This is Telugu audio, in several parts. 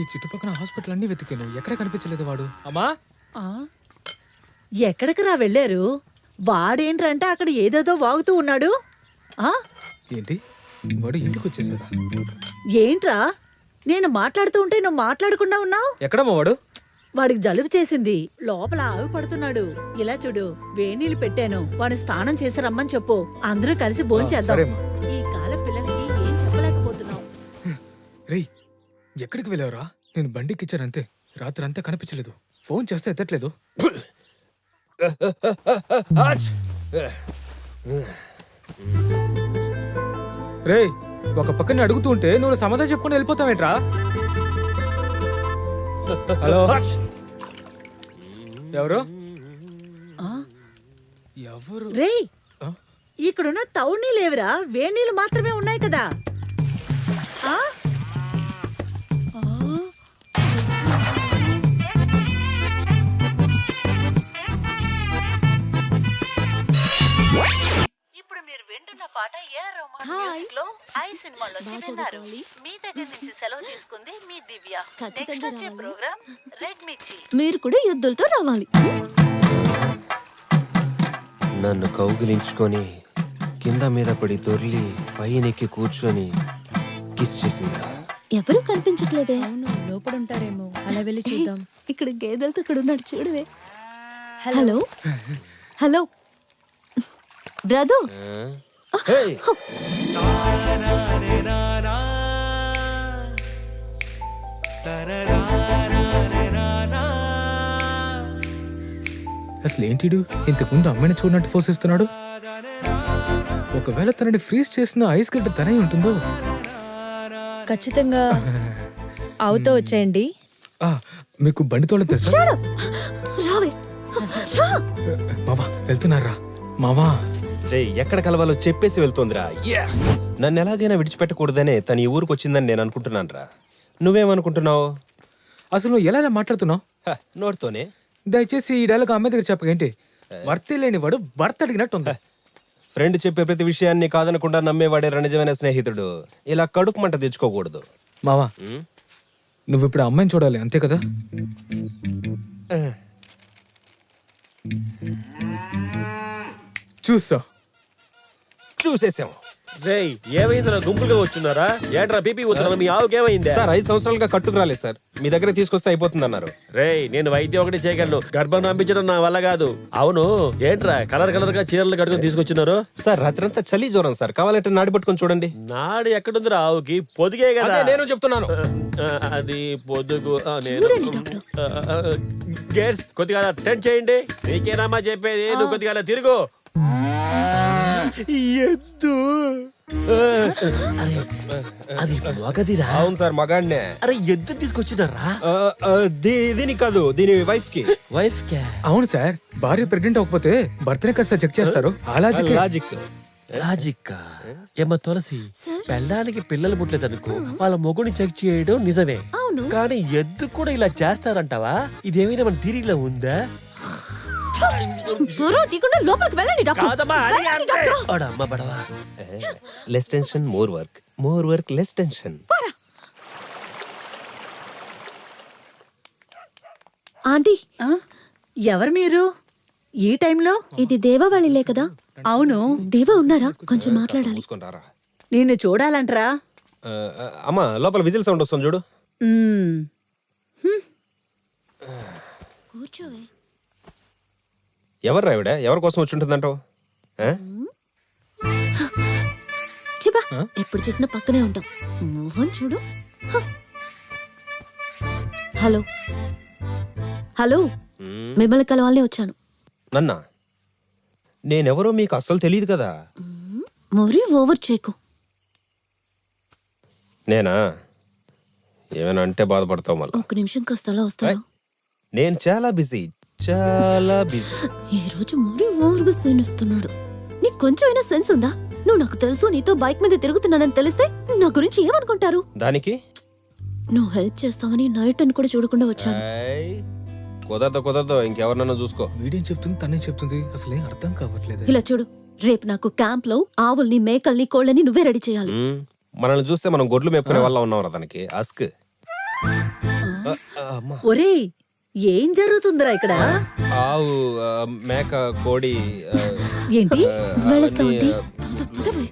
ఈ చుట్టుపక్కల హాస్పిటల్ అన్ని వెతికాను. ఎక్కడ కనిపించలేదు వాడు? అమ్మా! ఆ? ఎక్కడికి రా వెళ్ళారు? వాడేంట్రంటే అక్కడ ఏదేదో వాగుతూ ఉన్నాడు? ఆ? ఏంటి? వాడు ఇంటికి వచ్చేసాడా ఏంట్రా? నేను మాట్లాడుతూ ఉంటే నువ్వు మాట్లాడకుండా ఉన్నావు? ఎక్కడమ్మా వాడు? వాడికి జలుబు చేసింది. లోపల ఆవి పడుతున్నాడు. ఇలా చూడు వేణీళ్ళు పెట్టాను. వాడిని స్నానం చేసి రమ్మని చెప్పు. అందరూ కలిసి భోంచేద్దాం. ఎక్కడికి వెళ్ళావురా? నేను బండికి ఇచ్చాను అంతే. రాత్రి అంతా కనిపించలేదు. ఫోన్ చేస్తే ఎత్తట్లేదు. రేయ్ ఒక పక్కన అడుగుతూ ఉంటే నువ్వు సమాధానం చెప్పుకొని వెళ్ళిపోతావేంట్రా? హలో? ఎవరు? ఆ? ఎవరు? రేయ్! ఆ? ఇక్కడున్న తౌడు లేవురా. వేణీళ్ళు మాత్రమే ఉన్నాయి కదా. పాట ఏ రోమాన్ మ్యూజిక్లో ఐ సినిమాలో విన్నారు మీ దగ్గర నుంచి సెలవు తీసుకుంది మీ దివ్య. నెక్స్ట్ వచ్చే. ప్రోగ్రామ్ రెడ్ మిర్చి మీరు కూడా ఎద్దులతో రావాలి. నన్ను కౌగిలించుకొని కింద మీద పడి దొర్లి పైనెక్కి కూర్చొని కిస్ చేసిందిరా. ఎవరు కనిపించట్లేదే? అవును లోపడుంటారేమో. అలా వెళ్ళి చూద్దాం. ఇక్కడ గేదెలతో ఇక్కడ ఉన్నాడు చూడవే. Hello hello brother! అసలు ఏంటిడు ఇంతకుముందు అమ్మాయిని చూడనట్టు ఫోర్స్ ఇస్తున్నాడు ఒకవేళ తనని ఫ్రీజ్ చేసిన ఐస్ గడ్డ తనే ఉంటుందో? ఖచ్చితంగా అవుతో వచ్చేయండి. ఆ, మీకు బండి తోడని తెలుసా? రావే. రా. మావా వెళ్తున్నారా? మావా. రేయ్ ఎక్కడ కలవాలో చెప్పేసి వెళ్తోందిరా! నన్ను ఎలాగైనా విడిచిపెట్టకూడదనే తన ఈ ఊరికి వచ్చిందని నేను అనుకుంటున్నాను రా నువ్వేమనుకుంటున్నావు? అసలు నువ్వు ఎలా మాట్లాడుతున్నావు? నోటితోనే దయచేసి ఈ డైలాగ్ అమ్మాయి దగ్గర చెప్పకేంటి వర్తి లేని వాడు భర్త అడిగినట్టు ఉంది ఫ్రెండ్ చెప్పే ప్రతి విషయాన్ని కాదనకుండా నమ్మేవాడే నిజమైన స్నేహితుడు. ఇలా కడుపు మంట తెచ్చుకోకూడదు. మావా? నువ్వు ఇప్పుడు అమ్మాయిని చూడాలి అంతే కదా? చూస్తా. చూసేసాం రేయ్ ఏమైందిరా? గుంపులుగా వచ్చున్నారా? ఏట్రా బీపీ కూతురు మీ ఆవుకి ఏమైందే? సార్ ఐదు సంవత్సరాలుగా కట్టుకు రాలేదు సార్. మీ దగ్గర తీసుకొస్తే అయిపోతుందన్నారు. రేయ్ నేను వైద్యం ఒకటి చేయగలను. గర్భం నంపించడం నా వల్ల కాదు. అవును ఏంట్రా? కలర్ కలర్గా చీరలు కట్టుకొని తీసుకొచ్చినారు సార్ రాత్రంతా చలి జ్వరం సార్. కావాలంటే నాడి పట్టుకొని చూడండి. నాడు ఎక్కడుందిరా ఆవుకి? పొదిగే కదా. అదే నేను చెప్తున్నాను. ఆ, అది పొద్దుగు ఆ, నేను చూడండి, డాక్టర్. ఆ, ఆ, గేర్స్ కొద్దిగా అటెండ్ చేయండి. నీకేనమ్మా చెప్పేది? నువ్వు కొద్దిగా అలా తిరుగు. ఎద్దు. అది మగదిరా? అవును సార్ మగాడినే. అరే ఎద్దు తీసుకొచ్చినారా ఆ, ఆ, దీ- దీనికి కాదు దీని వైఫ్కి వైఫ్ క్యా అవును సార్ భార్య ప్రెగ్నెంట్ అవ్వకపోతే భర్తనే కదా చెక్ చేస్తారు. అలాగే లాజిక్ లాజిక్ ఏమ తులసి పెళ్ళానికి పిల్లలు పుట్టలేదనుకో వాళ్ళ మొగుని చెక్ చేయడం నిజమే. అవును. కానీ ఎద్దు కూడా ఇలా చేస్తారంటావా? ఇదేమైనా మన థిరీలో ఉందా? దూరం తీయకుండా లోపలికి వెళ్ళండి డాక్టర్. కాదమ్మా అంటే. బడవా. Less tension more work more work less tension aunty. ఆ? ఎవరు మీరు? ఈ టైంలో? ఇది దేవవాళిలే కదా. అవును. దేవ ఉన్నారా? కొంచెం మాట్లాడాలి. రారా నిన్ను చూడాలంటరా? అమ్మా లోపల విజిల్ సౌండ్ వస్తుంది చూడు. కూర్చోవే. ఎవరు రావిడ ఎవరి కోసం వచ్చి ఉంటుందంటావు? చిబా ఎప్పుడు చూసినా పక్కనే ఉంటాం మోహన్ చూడు. హలో. హలో. మ్మ్. మిమ్మల్ని కలవాలనే వచ్చాను. నన్నా నేనెవరో మీకు అస్సలు తెలియదు కదా. మరీ ఓవర్ చేయకు. నేనా? ఏమైనా అంటే బాధపడతావు మళ్ళా. ఒక నిమిషం కాస్త అలా వస్తారా? నేను చాలా బిజీ. చాలా బిజీ ఈ రోజు మరీ ఓవర్గా సీన్ ఇస్తున్నాడు. నీకు కొంచెమైనా సెన్స్ ఉందా? నువ్వు నాకు తెలుసు నీతో బైక్ మీద తిరుగుతున్నానని తెలిస్తే నా గురించి ఏమనుకుంటారు? దానికి? నువ్వు హెల్ప్ చేస్తావని నైట్ అని కూడా చూడకుండా వచ్చాను. ఐ, కుదరదు కుదరదు. ఇంకెవరినన్నా చూసుకో. వీడేం చెప్తుంది తనే చెప్తుంది? అసలు ఏం అర్థం కావట్లేదు. ఇలా చూడు రేపు నాకు క్యాంప్లో ఆవుల్ని మేకల్ని కోళ్ళని నువ్వే రెడీ చేయాలి. మ్మ్. మనల్ని చూస్తే మనం గొడ్లు మేపుకునే వాళ్ళ ఉన్నాం రా దానికి అస్క్ అమ్మా. ఒరేయ్ ఏం జరుగుతుందిరా ఇక్కడ? ఆవు మేక కోడి ఏంటి? ఆ, వెళ్ళొస్తాం అవన్నీ, ఆంటీ పద, పదవే.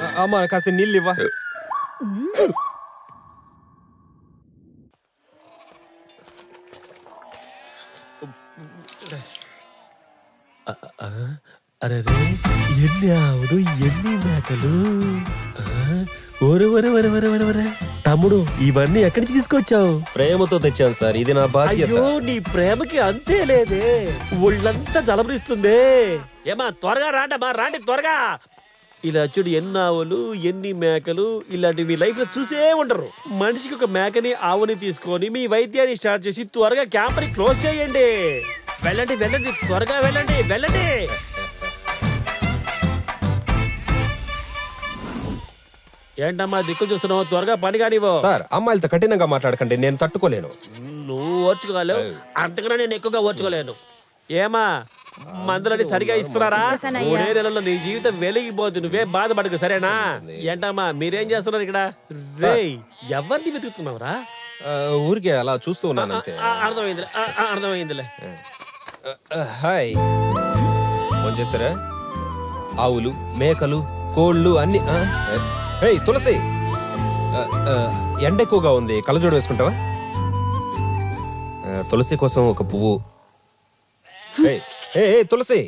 ఆ, అమ్మా కాస్త నీళ్ళు ఇవ్వా. అరే ఎన్ని ఆవులు ఎన్ని మేకలు? ఒరే ఒరే ఒరే ఒరే ఒరే ఒరే. తమ్ముడు ఇవన్నీ ఎక్కడి నుంచి తీసుకొచ్చావు? ప్రేమతో తెచ్చాను సార్ ఇది నా బాధ్యత. అయ్యో నీ ప్రేమకి అంతే లేదే. ఒళ్ళంతా జలమరిస్తుంది. ఏమా త్వరగా రాండమ్మా రాండి త్వరగా. ఇలా చూడు ఎన్ని ఆవులు ఎన్ని మేకలు ఇలాంటివి మీ లైఫ్లో చూసే ఉండరు. మనిషికి ఒక మేకని ఆవుని తీసుకొని మీ వైద్యాన్ని స్టార్ట్ చేసి త్వరగా క్యాంప్ని క్లోజ్ చేయండి. వెళ్ళండి వెళ్ళండి త్వరగా వెళ్ళండి వెళ్ళండి. ఏంటమ్మా దిక్కులు చూస్తున్నావు? త్వరగా పని కానివ్వు. సార్ అమ్మాయిలతో కఠినంగా మాట్లాడకండి నేను తట్టుకోలేను. నువ్వు ఓర్చుకోలేవు. అంతకన్నా నేను ఎక్కువగా ఓర్చుకోలేను. ఏమా మందులని సరిగా ఇస్తున్నారా? మూడే నెలల్లో నీ జీవితం వెలిగిపోతుంది నువ్వే బాధపడకు సరేనా? ఏంటమ్మా మీరేం చేస్తున్నారు ఇక్కడ? రేయ్ ఎవరిని వెతుకుతున్నావురా? ఊరికే అలా చూస్తూ ఉన్నాను అంతే. ఆ, అర్థమైందిలే. అర్థమైందిలే. హాయ్. ఫోన్ చేస్తారా? ఆవులు మేకలు కోళ్ళు అన్ని ఆ? హే తులసి. ఎండ ఎక్కువగా ఉంది. కళ్ళజోడు వేసుకుంటావా? తులసి కోసం ఒక పువ్వు. హే, హే, తులసి.